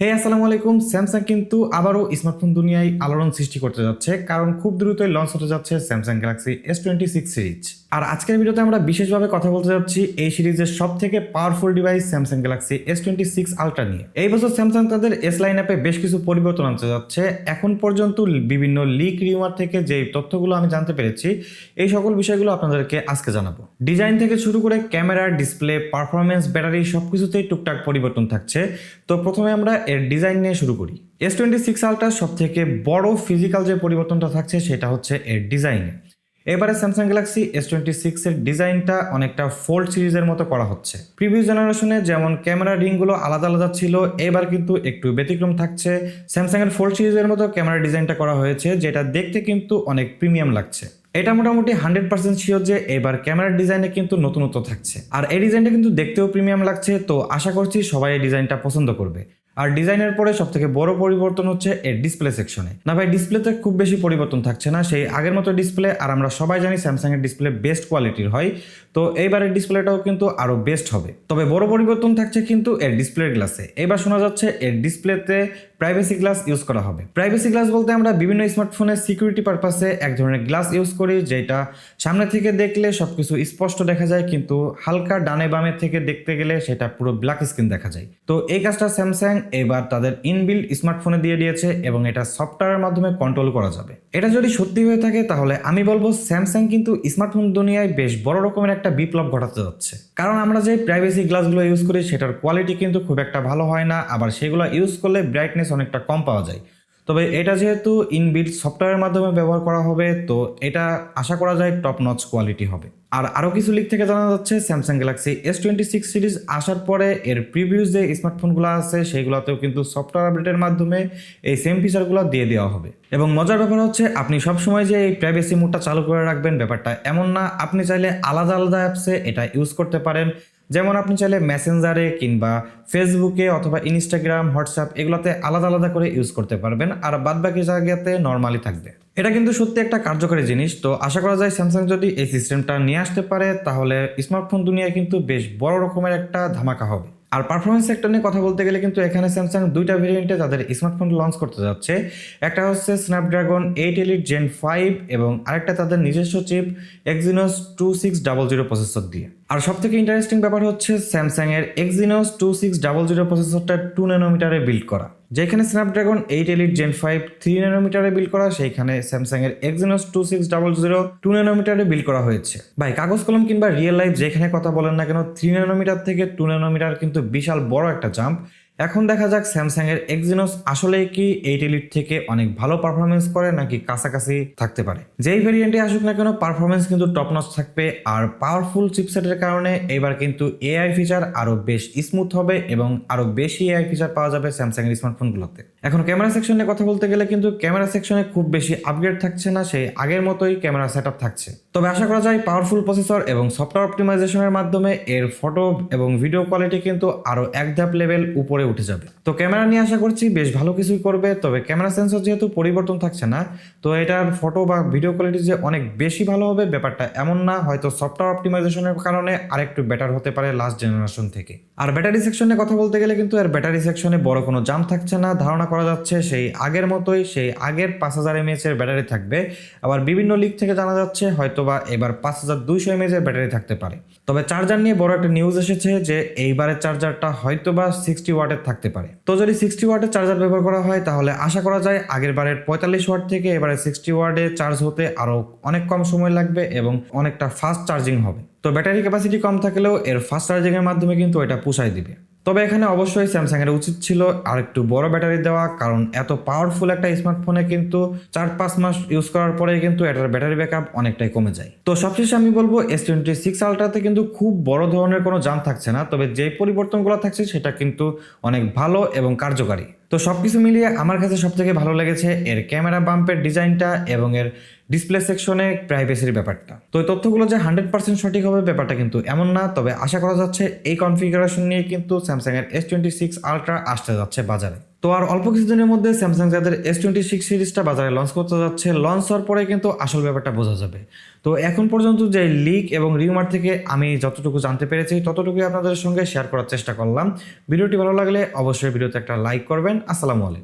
হে আসসালামু আলাইকুম। স্যামসাং কিন্তু আবারও স্মার্টফোন দুনিয়ায় আলোড়ন সৃষ্টি করতে যাচ্ছে, কারণ খুব দ্রুতই লঞ্চ হতে যাচ্ছে Samsung Galaxy S twenty six series আর আজকের ভিডিওতে আমরা বিশেষভাবে কথা বলতে যাচ্ছি এই সিরিজের সব থেকে powerful device Samsung Galaxy S twenty six ultra নিয়ে। এই বছর স্যামসাং তাদের এস লাইন অ্যাপে বেশ কিছু পরিবর্তন আনতে যাচ্ছে। এখন পর্যন্ত বিভিন্ন লিক রিউমার থেকে যে তথ্যগুলো আমি জানতে পেরেছি, এই সকল বিষয়গুলো আপনাদেরকে আজকে জানাব। ডিজাইন থেকে শুরু করে ক্যামেরা ডিসপ্লে পারফরমেন্স ব্যাটারি সব কিছুতেই টুকটাক পরিবর্তন থাকছে। তো প্রথমে আমরা এর ডিজাইন নিয়ে শুরু করি। এস টোয়েন্টি সিক্স আলট্রার সব থেকে বড় ফিজিক্যাল যে পরিবর্তনটা থাকছে সেটা হচ্ছে এর ডিজাইনে এবারে Samsung Galaxy S twenty six এর ডিজাইনটা অনেকটা ফোল্ড সিরিজের মতো করা হচ্ছে। প্রিভিয়াস জেনারেশনে যেমন ক্যামেরা রিংগুলো আলাদা আলাদা ছিল, এবার কিন্তু একটু ব্যতিক্রম থাকছে। স্যামসাং এর ফোল্ড সিরিজের মতো ক্যামেরা ডিজাইনটা করা হয়েছে, যেটা দেখতে কিন্তু অনেক প্রিমিয়াম লাগছে। এটা মোটামুটি হান্ড্রেড পার্সেন্ট শিওর যে এবার ক্যামেরার ডিজাইনে কিন্তু নতুনত্ব থাকছে। আর এই ডিজাইনটা কিন্তু দেখতেও প্রিমিয়াম লাগছে, তো আশা করছি সবাই এই ডিজাইনটা পছন্দ করবে। আর ডিজাইনের পরে সব থেকে বড় পরিবর্তন হচ্ছে এর ডিসপ্লে সেকশনে না ভাই ডিসপ্লেতে খুব বেশি পরিবর্তন থাকছে না। সেই আগের মতো ডিসপ্লে আর আমরা সবাই জানি স্যামসাং এর ডিসপ্লে বেস্ট কোয়ালিটির হয়। তো এইবারের ডিসপ্লেটাও কিন্তু আরও বেস্ট হবে। তবে বড় পরিবর্তন থাকছে কিন্তু এর ডিসপ্লে গ্লাসে এবার শোনা যাচ্ছে এর ডিসপ্লেতে প্রাইভেসি গ্লাস ইউজ করা হবে। প্রাইভেসি গ্লাস বলতে আমরা বিভিন্ন স্মার্টফোনের সিকিউরিটি পারপাসে এক ধরনের গ্লাস ইউজ করি, যেটা সামনে থেকে দেখলে সবকিছু স্পষ্ট দেখা যায়, কিন্তু হালকা ডানে বামে থেকে দেখতে গেলে সেটা পুরো ব্ল্যাক স্ক্রিন দেখা যায়। তো এই কাজটা স্যামসাং এবার তাদের ইনবিল্ড স্মার্টফোনে দিয়ে দিয়েছে এবং এটা সফটওয়্যারের মাধ্যমে কন্ট্রোল করা যাবে। এটা যদি সত্যি হয়ে থাকে, তাহলে আমি বলব স্যামসাং কিন্তু স্মার্টফোন দুনিয়ায় বেশ বড় রকমের একটা বিপ্লব ঘটাতে যাচ্ছে। কারণ আমরা যে প্রাইভেসি গ্লাসগুলো ইউজ করি, সেটার কোয়ালিটি কিন্তু খুব একটা ভালো হয় না। আবার সেগুলো ইউজ করলে ব্রাইটনেস অনেকটা কম পাওয়া যায়। তবে এটা যেহেতু ইনবিল্ড সফটওয়্যারের মাধ্যমে ব্যবহার করা হবে, তো এটা আশা করা যায় টপ নচ কোয়ালিটি হবে। আর আরও কিছু লিক থেকে জানা যাচ্ছে Samsung Galaxy S twenty six series আসার পরে এর প্রিভিউস যে স্মার্টফোনগুলো আছে, সেইগুলোতেও কিন্তু সফটওয়্যার আপডেটের মাধ্যমে এই সেম ফিচারগুলো দিয়ে দেওয়া হবে। এবং মজার ব্যাপার হচ্ছে, আপনি সবসময় যে এই প্রাইভেসি মোডটা চালু করে রাখবেন, ব্যাপারটা এমন না। আপনি চাইলে আলাদা আলাদা অ্যাপসে এটা ইউজ করতে পারেন। যেমন আপনি চাইলে মেসেঞ্জারে কিংবা ফেসবুকে অথবা ইনস্টাগ্রাম হোয়াটসঅ্যাপ এগুলোতে আলাদা আলাদা করে ইউজ করতে পারবেন। আর বাদ বাকি জায়গাতে নর্মালি থাকবে। এটা কিন্তু সত্যি একটা কার্যকরী জিনিস। তো আশা করা যায় স্যামসাং যদি এই সিস্টেমটা নিয়ে আসতে পারে, তাহলে স্মার্টফোন দুনিয়ায় কিন্তু বেশ বড় রকমের একটা ধামাকা হবে। আর পারফরমেন্স সেক্টর নিয়ে কথা বলতে গেলে কিন্তু এখানে স্যামসাং দুইটা ভেরিয়েন্টে তাদের স্মার্টফোন লঞ্চ করতে যাচ্ছে। একটা হচ্ছে Snapdragon eight elite gen five এবং আরেকটা তাদের নিজস্ব chip Exynos two six double zero processor দিয়ে। আর সব থেকে ইন্টারেস্টিং ব্যাপার হচ্ছে স্যামসাংয়ের Exynos two six double zero প্রসেসরটা two ন্যানোমিটারে বিল্ড করা। যেখানে Snapdragon eight elite gen five three ন্যানোমিটারে build করা, সেইখানে স্যামসাং এর Exynos two six double zero two ন্যানোমিটারে build করা হয়েছে। ভাই, কাগজ, কলম কিংবা রিয়েল লাইফ যেখানে কথা বলেন না কেন থ্রি ন্যানোমিটার থেকে টু ন্যানোমিটার কিন্তু বিশাল বড় একটা জাম্প এখন দেখা যাক স্যামসাং এর এক্সিনোস আসলে কি এইট এলিট থেকে অনেক ভালো পারফরমেন্স করে নাকি কাছাকাছি থাকতে পারে? যেই ভেরিয়েন্টে আসুক না কেন পারফরমেন্স কিন্তু টপ নচ থাকবে আর পাওয়ারফুল চিপসেটের কারণে এবার কিন্তু এআই ফিচার আরও বেশ স্মুথ হবে এবং আরও বেশি এআই ফিচার পাওয়া যাবে স্যামসাং এর স্মার্টফোনগুলোতে এখন ক্যামেরা সেকশনে কথা বলতে গেলে কিন্তু ক্যামেরা সেকশনে খুব বেশি আপগ্রেড থাকছে না, সেই আগের মতোই ক্যামেরা সেট থাকছে। তবে আশা করা যায় পাওয়ারফুল প্রসেসর এবং সফটওয়্যার অপটিমাইজেশনের মাধ্যমে এর ফটো এবং ভিডিও কোয়ালিটি কিন্তু আরও এক ধাপ লেভেল উপরে উঠে যাবে। তো ক্যামেরা নিয়ে আশা করছি বেশ ভালো কিছুই করবে, তবে ক্যামেরা সেন্সর যেহেতু পরিবর্তন থাকছে না, তো এটার ফটো বা ভিডিও কোয়ালিটি যে অনেক বেশি ভালো হবে ব্যাপারটা এমন না, হয়তো সফটওয়্যার অপটিমাইজেশনের কারণে আরেকটু বেটার হতে পারে লাস্ট জেনারেশন থেকে। আর ব্যাটারি সেকশনে কথা বলতে গেলে কিন্তু এর ব্যাটারি সেকশনে বড় কোনো জাম থাকছে না, ধারণা করা যাচ্ছে সেই আগের মতোই সেই আগের পাঁচ হাজার এমএএচ এর ব্যাটারি থাকবে, আবার বিভিন্ন লিক থেকে জানা যাচ্ছে হয়তোবা এবার পাঁচ হাজার দুইশো এমএএচ এর ব্যাটারি থাকতে পারে। তবে চার্জার নিয়ে বড় একটা নিউজ এসেছে যে এইবারের চার্জারটা হয়তোবা সিক্সটি ওয়াটের থাকতে পারে। তো যদি সিক্সটি ওয়াটের চার্জার ব্যবহার করা হয়, তাহলে আশা করা যায় আগের বারের পঁয়তাল্লিশ ওয়াট থেকে এবারে সিক্সটি ওয়ার্ডে চার্জ হতে আরও অনেক কম সময় লাগবে এবং অনেকটা ফাস্ট চার্জিং হবে। তো ব্যাটারি ক্যাপাসিটি কম থাকলেও এর ফাস্ট চার্জিংয়ের মাধ্যমে কিন্তু এটা পুষায় দিবে। তবে এখানে অবশ্যই স্যামসাং এর উচিত ছিল আর একটু বড় ব্যাটারি দেওয়া, কারণ এত পাওয়ারফুল একটা স্মার্টফোনে কিন্তু চার পাঁচ মাস ইউজ করার পরে কিন্তু এটার ব্যাটারি ব্যাকআপ অনেকটাই কমে যায়। তো সবশেষে আমি বলব এস টোয়েন্টি সিক্স আলট্রাতে কিন্তু খুব বড় ধরনের কোনো জাম থাকছে না, তবে যে পরিবর্তনগুলো থাকছে সেটা কিন্তু অনেক ভালো এবং কার্যকারী। তো সব কিছু মিলিয়ে আমার কাছে সব থেকে ভালো লেগেছে এর ক্যামেরা বাম্পের ডিজাইনটা এবং এর ডিসপ্লে সেকশনে প্রাইভেসির ব্যাপারটা। তো এই তথ্যগুলো যে হান্ড্রেড পার্সেন্ট সঠিক হবে ব্যাপারটা কিন্তু এমন না, তবে আশা করা যাচ্ছে এই কনফিগারেশন নিয়ে কিন্তু স্যামসাংয়ের এস টোয়েন্টি সিক্স আলট্রা আসতে যাচ্ছে বাজারে। তো আর অল্প কিছুদিনের মধ্যে স্যামসাং যাদের এস টোয়েন্টি সিক্স সিরিজটা বাজারে লঞ্চ করতে যাচ্ছে লঞ্চ হওয়ার পরে কিন্তু আসল ব্যাপারটা বোঝা যাবে। তো এখন পর্যন্ত যে লিক এবং রিউমার থেকে আমি যতটুকু জানতে পেরেছি, ততটুকুই আপনাদের সঙ্গে শেয়ার করার চেষ্টা করলাম। ভিডিওটি ভালো লাগলে অবশ্যই ভিডিওতে একটা লাইক করবেন। আসসালামু আলাইকুম।